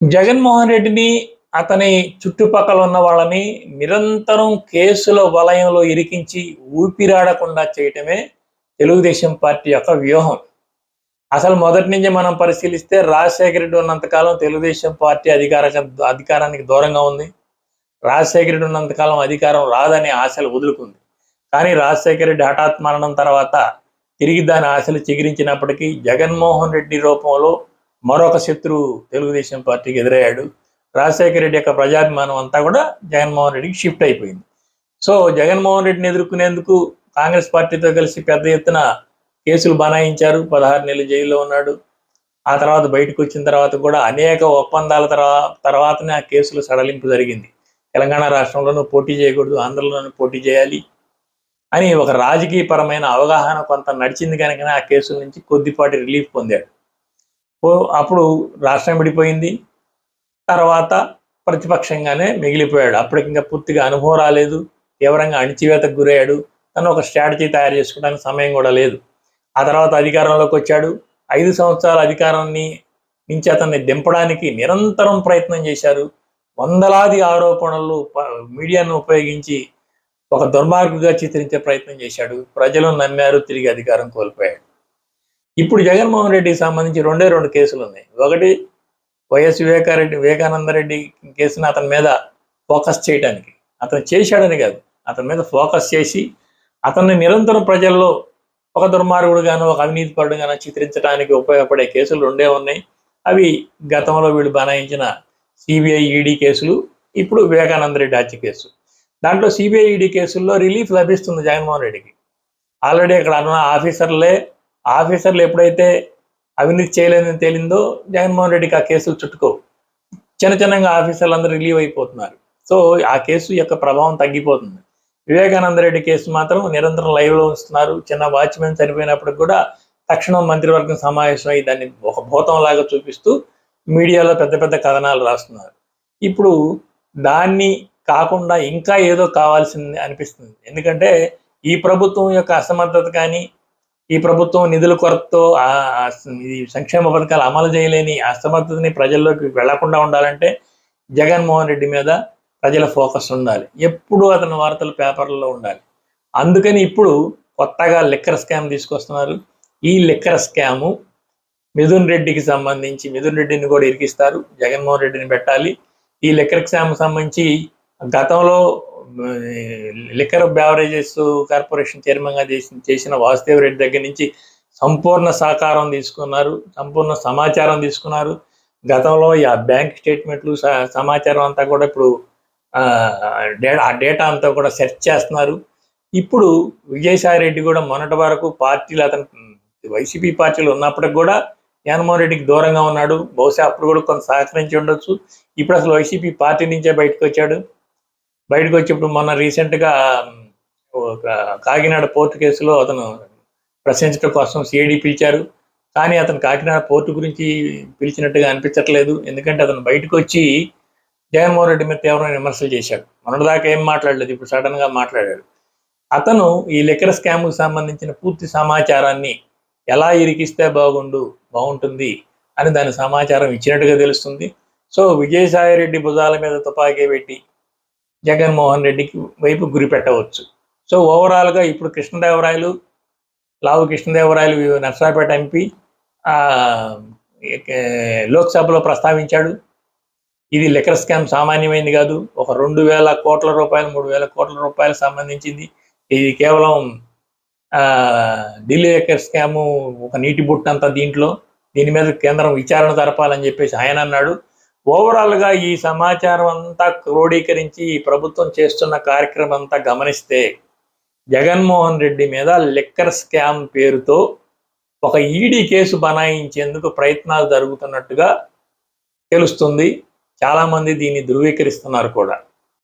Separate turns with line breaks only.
జగన్మోహన్ రెడ్డిని అతని చుట్టుపక్కల ఉన్న వాళ్ళని నిరంతరం కేసుల వలయంలో ఇరికించి ఊపిరాడకుండా చేయటమే తెలుగుదేశం పార్టీ యొక్క వ్యూహం. అసలు మొదటి నుంచి మనం పరిశీలిస్తే రాజశేఖర రెడ్డి ఉన్నంతకాలం తెలుగుదేశం పార్టీ అధికార అధికారానికి దూరంగా ఉంది. రాజశేఖర రెడ్డి ఉన్నంతకాలం అధికారం రాదనే ఆశలు వదులుకుంది. కానీ రాజశేఖర రెడ్డి హఠాత్ మరణం తర్వాత తిరిగి దాని ఆశలు చిగిరించినప్పటికీ జగన్మోహన్ రెడ్డి రూపంలో మరొక శత్రువు తెలుగుదేశం పార్టీకి ఎదురయ్యాడు. రాజశేఖర రెడ్డి యొక్క ప్రజాభిమానం అంతా కూడా జగన్మోహన్ రెడ్డికి షిఫ్ట్ అయిపోయింది. సో జగన్మోహన్ రెడ్డిని ఎదుర్కొనేందుకు కాంగ్రెస్ పార్టీతో కలిసి పెద్ద ఎత్తున కేసులు బనాయించారు. పదహారు నెలలు జైల్లో ఉన్నాడు. ఆ తర్వాత బయటకు వచ్చిన తర్వాత కూడా అనేక ఒప్పందాల తర్వాత తర్వాతనే ఆ కేసులు సడలింపు జరిగింది. తెలంగాణ రాష్ట్రంలోనూ పోటీ చేయకూడదు ఆంధ్రలోనూ పోటీ చేయాలి అని ఒక రాజకీయపరమైన అవగాహన కొంత నడిచింది కనుక ఆ కేసుల నుంచి కొద్దిపాటి రిలీఫ్ పొందాడు. అప్పుడు రాష్ట్రం విడిపోయింది. తర్వాత ప్రతిపక్షంగానే మిగిలిపోయాడు. అప్పటికి ఇంకా పూర్తిగా అనుభవం రాలేదు. తీవ్రంగా అణిచివేతకు గురయ్యాడు. తను ఒక స్ట్రాటజీ తయారు చేసుకోవడానికి సమయం కూడా లేదు. ఆ తర్వాత అధికారంలోకి వచ్చాడు. ఐదు సంవత్సరాల అధికారాన్ని నుంచి అతన్ని దింపడానికి నిరంతరం ప్రయత్నం చేశారు. వందలాది ఆరోపణలు మీడియాను ఉపయోగించి ఒక దుర్మార్గుగా చిత్రించే ప్రయత్నం చేశాడు. ప్రజలు నమ్మారు తిరిగి అధికారం కోల్పోయాడు. ఇప్పుడు జగన్మోహన్ రెడ్డికి సంబంధించి రెండే రెండు కేసులు ఉన్నాయి. ఒకటి వైఎస్ వివేకారెడ్డి వివేకానందరెడ్డి కేసును అతని మీద ఫోకస్ చేయడానికి అతను చేశాడని కాదు. అతని మీద ఫోకస్ చేసి అతన్ని నిరంతరం ప్రజల్లో ఒక దుర్మార్గుడుగాను ఒక అవినీతి పరుడుగాను చిత్రించడానికి ఉపయోగపడే కేసులు రెండే ఉన్నాయి. అవి గతంలో వీళ్ళు బనాయించిన సిబిఐ ఈడీ కేసులు ఇప్పుడు వివేకానంద రెడ్డి హత్య కేసు. దాంట్లో సిబిఐ ఈడీ కేసుల్లో రిలీఫ్ లభిస్తుంది జగన్మోహన్ రెడ్డికి. ఆల్రెడీ అక్కడ అన్న ఆఫీసర్లే ఆఫీసర్లు ఎప్పుడైతే అవినీతి చేయలేదని తేలిందో జగన్మోహన్ రెడ్డికి ఆ కేసులు చుట్టుకోవు. చిన్న చిన్నగా ఆఫీసర్లు అందరూ రిలీవ్ అయిపోతున్నారు. సో ఆ కేసు యొక్క ప్రభావం తగ్గిపోతుంది. వివేకానంద రెడ్డి కేసు మాత్రం నిరంతరం లైవ్లో ఉంచుతున్నారు. చిన్న వాచ్మెన్ చనిపోయినప్పుడు కూడా తక్షణం మంత్రివర్గం సమావేశం అయ్యి దాన్ని ఒక భూతం లాగా చూపిస్తూ మీడియాలో పెద్ద పెద్ద కథనాలు రాస్తున్నారు. ఇప్పుడు దాన్ని కాకుండా ఇంకా ఏదో కావాల్సింది అనిపిస్తుంది. ఎందుకంటే ఈ ప్రభుత్వం యొక్క అసమర్థత కానీ ఈ ప్రభుత్వం నిధుల కొరతతో ఈ సంక్షేమ పథకాలు అమలు చేయలేని అసమర్థతని ప్రజల్లోకి వెళ్ళకుండా ఉండాలంటే జగన్మోహన్ రెడ్డి మీద ప్రజల ఫోకస్ ఉండాలి. ఎప్పుడు అతని వార్తలు పేపర్లలో ఉండాలి. అందుకని ఇప్పుడు కొత్తగా లిక్కర్ స్కామ్ తీసుకొస్తున్నారు. ఈ లిక్కర్ స్కాము మిథున్ రెడ్డికి సంబంధించి మిథున్ రెడ్డిని కూడా ఇరికిస్తారు జగన్మోహన్ రెడ్డిని పెట్టాలి. ఈ లిక్కర్ స్కామ్ సంబంధించి గతంలో లిక్కర్ బ్యావరేజెస్ కార్పొరేషన్ చైర్మన్గా చేసి చేసిన వాసుదేవ్ రెడ్డి దగ్గర నుంచి సంపూర్ణ సహకారం తీసుకున్నారు. సంపూర్ణ సమాచారం తీసుకున్నారు. గతంలో ఆ బ్యాంక్ స్టేట్మెంట్లు సమాచారం అంతా కూడా ఇప్పుడు డేటా ఆ డేటా అంతా కూడా సెర్చ్ చేస్తున్నారు. ఇప్పుడు విజయసాయి రెడ్డి కూడా మొన్నటి వరకు పార్టీలు అతను వైసీపీ పార్టీలు ఉన్నప్పటికి కూడా జగన్మోహన్ రెడ్డికి దూరంగా ఉన్నాడు. బహుశా అప్పుడు కూడా కొంత సహకరించి ఉండొచ్చు. ఇప్పుడు అసలు వైసీపీ పార్టీ నుంచే బయటకు వచ్చాడు. బయటకు వచ్చేప్పుడు మొన్న రీసెంట్గా ఒక కాకినాడ పోర్టు కేసులో అతను ప్రశ్నించడం కోసం సిఐడి పిలిచారు. కానీ అతను కాకినాడ పోర్టు గురించి పిలిచినట్టుగా అనిపించట్లేదు. ఎందుకంటే అతను బయటకు వచ్చి జగన్మోహన్ రెడ్డి మీద తీవ్రమైన విమర్శలు చేశాడు. మొన్నటిదాకా ఏం మాట్లాడలేదు ఇప్పుడు సడన్గా మాట్లాడాడు అతను ఈ లిక్కర్ స్కామ్కు సంబంధించిన పూర్తి సమాచారాన్ని ఎలా ఇరికిస్తే బాగుండు బాగుంటుంది అని దాని సమాచారం ఇచ్చినట్టుగా తెలుస్తుంది. సో విజయసాయి రెడ్డి భుజాల మీద తుపాకీ పెట్టి జగన్మోహన్ రెడ్డికి వైపు గురి పెట్టవచ్చు. సో ఓవరాల్గా ఇప్పుడు కృష్ణదేవరాయలు లావు కృష్ణదేవరాయలు నర్సాపేట ఎంపీ లోక్సభలో ప్రస్తావించాడు. ఇది లిక్కర్ స్కామ్ సామాన్యమైంది కాదు. ఒక రెండు వేల కోట్ల రూపాయలు మూడు వేల కోట్ల రూపాయలకు సంబంధించింది. ఇది కేవలం ఢిల్లీ లిక్కర్ స్కాము ఒక నీటి బుట్టంతా దీంట్లో. దీని మీద కేంద్రం విచారణ జరపాలని చెప్పేసి ఆయన అన్నాడు. ఓవరాల్గా ఈ సమాచారం అంతా క్రోడీకరించి ఈ ప్రభుత్వం చేస్తున్న కార్యక్రమం అంతా గమనిస్తే జగన్మోహన్ రెడ్డి మీద లిక్కర్ స్కామ్ పేరుతో ఒక ఈడీ కేసు బనాయించేందుకు ప్రయత్నాలు జరుగుతున్నట్టుగా తెలుస్తుంది. చాలామంది దీన్ని ధృవీకరిస్తున్నారు కూడా.